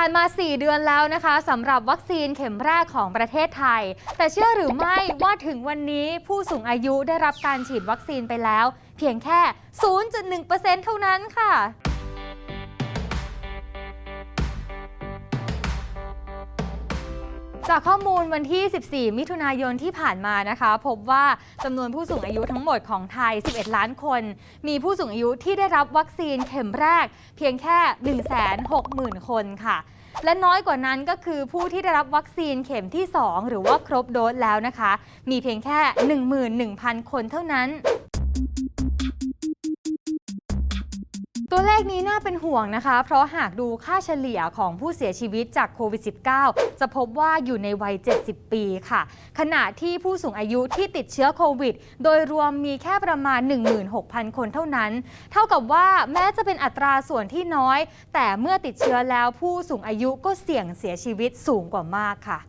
ผ่านมา 4 เดือนแล้วนะคะสำหรับวัคซีนเข็มแรกของประเทศไทย แต่เชื่อหรือไม่ว่าถึงวันนี้ผู้สูงอายุได้รับการฉีดวัคซีนไปแล้ว เพียงแค่ 0.1%เท่านั้นค่ะ จากข้อมูลวันที่ 14 มิถุนายนที่ผ่านมานะคะ พบว่าจำนวนผู้สูงอายุทั้งหมดของไทย 11 ล้านคน มีผู้สูงอายุที่ได้รับวัคซีนเข็มแรก เพียงแค่ 160,000 คนค่ะและน้อยกว่านั้นก็คือผู้ที่ได้รับวัคซีนเข็มที่ 2 หรือว่าครบโดสแล้วนะคะ มีเพียงแค่ 11,000 คนเท่านั้น ตัวเลขนี้น่าเป็นห่วงนะคะ เพราะหากดูค่าเฉลี่ยของผู้เสียชีวิตจากโควิด -19 จะพบว่าอยู่ในวัย 70 ปีค่ะ ขณะที่ผู้สูงอายุที่ติดเชื้อโควิด โดยรวมมีแค่ประมาณ 16,000 คนเท่านั้น เท่ากับว่าแม้จะเป็นอัตราส่วนที่น้อย แต่เมื่อติดเชื้อแล้วผู้สูงอายุก็เสี่ยงเสียชีวิตสูงกว่ามากค่ะ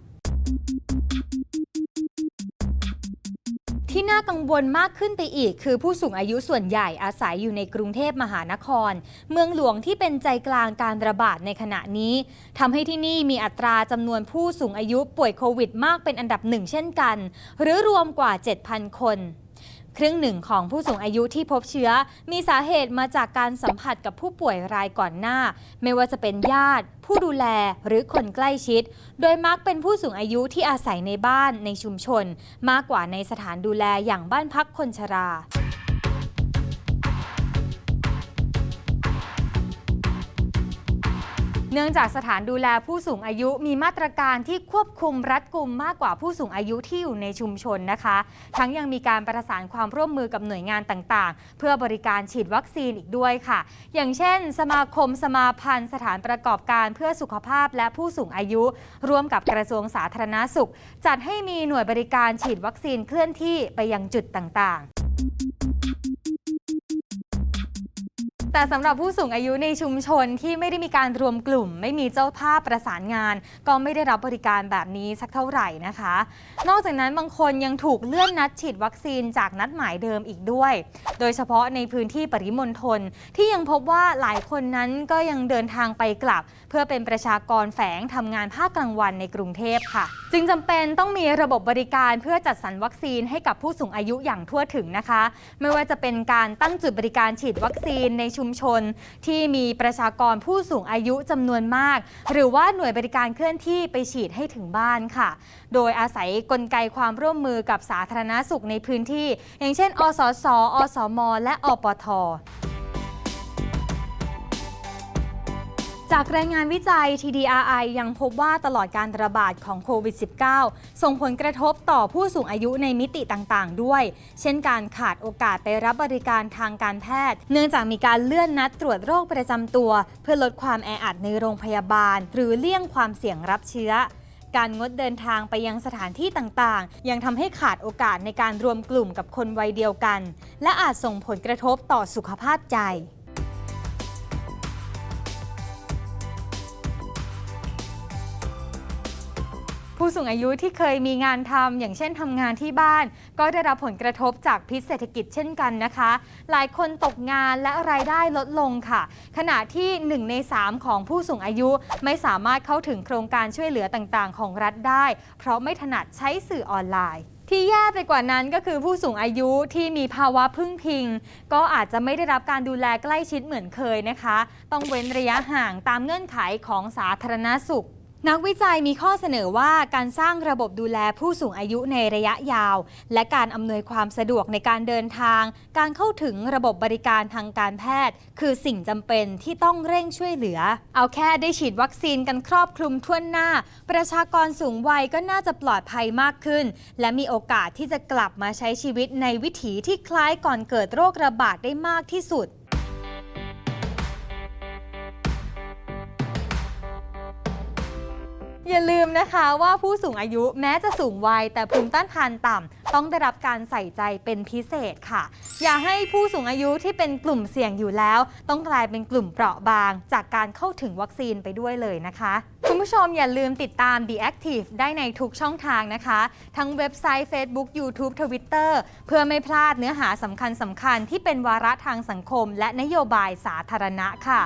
ที่น่ากังวลมากขึ้นไปอีก คือผู้สูงอายุส่วนใหญ่อาศัยอยู่ในกรุงเทพมหานคร เมืองหลวงที่เป็นใจกลางการระบาดในขณะนี้ทำให้ที่นี่มีอัตราจำนวนผู้สูงอายุป่วยโควิดมากเป็นอันดับหนึ่งเช่นกัน หรือรวมกว่า 7,000 คน ครึ่งหนึ่งของผู้สูงอายุที่พบเชื้อ มีสาเหตุมาจากการสัมผัสกับผู้ป่วยรายก่อนหน้า ไม่ว่าจะเป็นญาติ ผู้ดูแลหรือคนใกล้ชิด โดยมักเป็นผู้สูงอายุที่อาศัยในบ้านในชุมชน มากกว่าในสถานดูแลอย่างบ้านพักคนชรา นื่องจากสถานดูแลผู้สูงอายุมีมาตรการที่ควบคุมรัดกุมมากกว่าผู้สูงอายุที่อยู่ในชุมชนนะคะ ทั้งยังมีการประสานความร่วมมือกับหน่วยงานต่างๆ เพื่อบริการฉีดวัคซีนอีกด้วยค่ะ อย่างเช่น สมาคมสมาพันธ์ สถานประกอบการเพื่อสุขภาพและผู้สูงอายุ ร่วมกับกระทรวงสาธารณาสุข จัดให้มีหน่วยบริการฉีดวัคซีนเคลื่อนที่ไปยังจุดต่างๆ แต่สำหรับผู้สูงอายุในชุมชนที่ไม่ได้มีการรวมกลุ่ม ไม่มีเจ้าภาพประสานงาน ก็ไม่ได้รับบริการแบบนี้สักเท่าไหร่นะคะ นอกจากนั้นบางคนยังถูกเลื่อนนัดฉีดวัคซีนจากนัดหมายเดิมอีกด้วย โดยเฉพาะในพื้นที่ปริมณฑลที่ยังพบว่าหลายคนนั้นก็ยังเดินทางไปกลับ เพื่อเป็นประชากรแฝงทำงานภาคกลางวันในกรุงเทพค่ะ จึงจำเป็นต้องมีระบบบริการเพื่อจัดสรรวัคซีนให้กับผู้สูงอายุอย่างทั่วถึงนะคะ ไม่ว่าจะเป็นการตั้งจุดบริการฉีดวัคซีนในชุมชน ที่มีประชากรผู้สูงอายุจำนวนมาก หรือว่าหน่วยบริการเคลื่อนที่ไปฉีดให้ถึงบ้านค่ะ โดยอาศัยกลไกความร่วมมือกับสาธารณสุขในพื้นที่ อย่างเช่น อสส อสม และอปท จากรายงานวิจัย TDRI ยังพบว่าตลอดการระบาดของโควิด -19 ส่งผลกระทบต่อผู้สูงอายุในมิติต่างๆ ด้วย เช่นการขาดโอกาสไปรับบริการทางการแพทย์ เนื่องจากมีการเลื่อนนัดตรวจโรคประจำตัว เพื่อลดความแออัดในโรงพยาบาล หรือเลี่ยงความเสี่ยงรับเชื้อการงดเดินทางไปยังสถานที่ต่างๆ ยังทำให้ขาดโอกาสในการรวมกลุ่มกับคนวัยเดียวกัน และอาจส่งผลกระทบต่อสุขภาพใจ ผู้สูงอายุที่เคยมีงานทำอย่างเช่นทำงานที่บ้าน ก็ได้รับผลกระทบจากพิษเศรษฐกิจเช่นกันนะคะ หลายคนตกงานและรายได้ลดลงค่ะ ขณะที่ 1 ใน 3 ของผู้สูงอายุไม่สามารถเข้าถึงโครงการช่วยเหลือต่างๆ ของรัฐได้ เพราะไม่ถนัดใช้สื่อออนไลน์ที่แย่ไปกว่านั้นก็คือผู้สูงอายุที่มีภาวะพึ่งพิง ก็อาจจะไม่ได้รับการดูแลใกล้ชิดเหมือนเคยนะคะ ต้องเว้นระยะห่างตามเงื่อนไขของสาธารณสุข นักวิจัยมีข้อเสนอว่าการสร้างระบบดูแลผู้สูงอายุในระยะยาว และการอำนวยความสะดวกในการเดินทาง การเข้าถึงระบบบริการทางการแพทย์ คือสิ่งจำเป็นที่ต้องเร่งช่วยเหลือ เอาแค่ได้ฉีดวัคซีนกันครอบคลุมทั่วหน้า ประชากรสูงวัยก็น่าจะปลอดภัยมากขึ้น และมีโอกาสที่จะกลับมาใช้ชีวิตในวิถีที่คล้ายก่อนเกิดโรคระบาดได้มากที่สุด อย่าลืมนะคะว่าผู้สูงอายุแม้จะสูงวัยแต่ภูมิต้านทานต่ำต้องได้รับการใส่ใจเป็นพิเศษค่ะ อย่าให้ผู้สูงอายุที่เป็นกลุ่มเสี่ยงอยู่แล้ว ต้องกลายเป็นกลุ่มเปราะบาง จากการเข้าถึงวัคซีนไปด้วยเลยนะคะ คุณผู้ชมอย่าลืมติดตาม The Active ได้ในทุกช่องทางนะคะ ทั้งเว็บไซต์ Facebook YouTube Twitter เพื่อไม่พลาดเนื้อหาสำคัญสำคัญที่เป็นวาระทางสังคม และนโยบายสาธารณะค่ะ